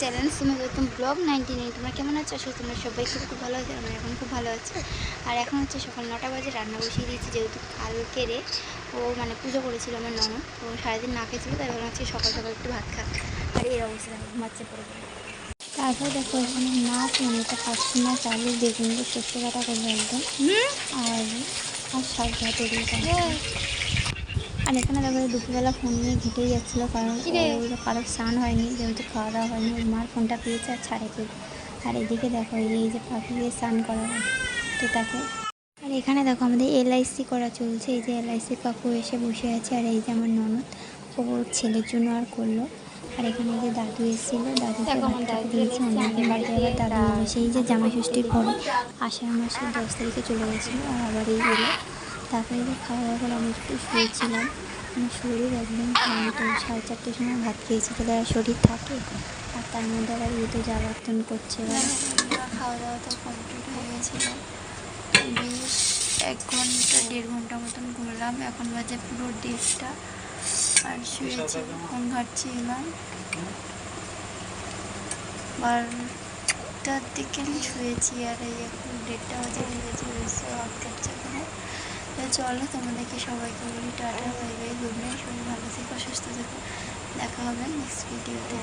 Channel Sumi Gautam vlog ninety nine তোমরা কেমন আছো? আসলে তোমরা সবাই খুব খুব ভালো আছো আমরা এখন খুব ভালো আছি। আর এখন হচ্ছে সকাল নটা বাজে রান্না বসিয়ে দিয়েছি যেহেতু কালকে রে। ও মানে পুজো করেছিল আমার ননদ তো সারাদিন না খেয়েছিল তাই ভাবলাম আজকে সকাল সকাল একটু ভাত খা আর এই অবস্থা ঘুমাচ্ছে পড়ে তারপর দেখো এখানে মাছ এটা পাঁচশো মাছ আলু বেগুন দিয়ে শস্য কাটা করব একদম। আর আর শাক ভাত আর এখানে দেখো দুপুরবেলা ফোন নিয়ে ঘেটেই যাচ্ছিল কারণ কারোর স্নান হয়নি যেহেতু খাওয়া দাওয়া হয়নি ওর মার ফোনটা পেয়েছে আর ছাড়ে কেউ আর এদিকে দেখো এই যে পাখিকে স্নান করা তো তাকে আর এখানে দেখো আমাদের এলআইসি করা চলছে এই যে এলআইসি কাকু এসে বসে আছে আর এই যে আমার ননদ ও ছেলের জন্য আর করল। আর এখানে যে দাদু এসেছিল দাদুকে ভাত দিয়েছে অনেকের বাড়িতে আবার দাদু সেই যে জামা ষষ্ঠীর পরে আষাঢ় মাসের দশ তারিখে চলে গেছিল আর আবার এই এলো তারপরে খাওয়া দাওয়া করে আমি একটু শুয়েছিলাম। শরীর একদম সাড়ে চারটের সময় ভাত খেয়েছি তাহলে আর শরীর থাকে? আর তার মধ্যে আবার ইয়ে তো যাবর্তন করছে এবার। খাওয়া দাওয়া তো কমপ্লিট হয়ে গেছিল। বেশ এক ঘণ্টা, দেড় ঘণ্টা মতন ঘুরলাম। এখন বাজে পুরো দেড়টা। আর শুয়েছি ফোন ঘাটছি এলাম বারোটার দিকে শুয়েছি, আর এই এখন দেড়টা বাজে লেগেছে ভাত খাচ্ছে এখানে তো চলো, তোমাদেরকে সবাইকে বলি, tata, bye bye good night সবাই ভালো থেকো, সুস্থ থেকো, দেখা হবে নেক্সট ভিডিওতে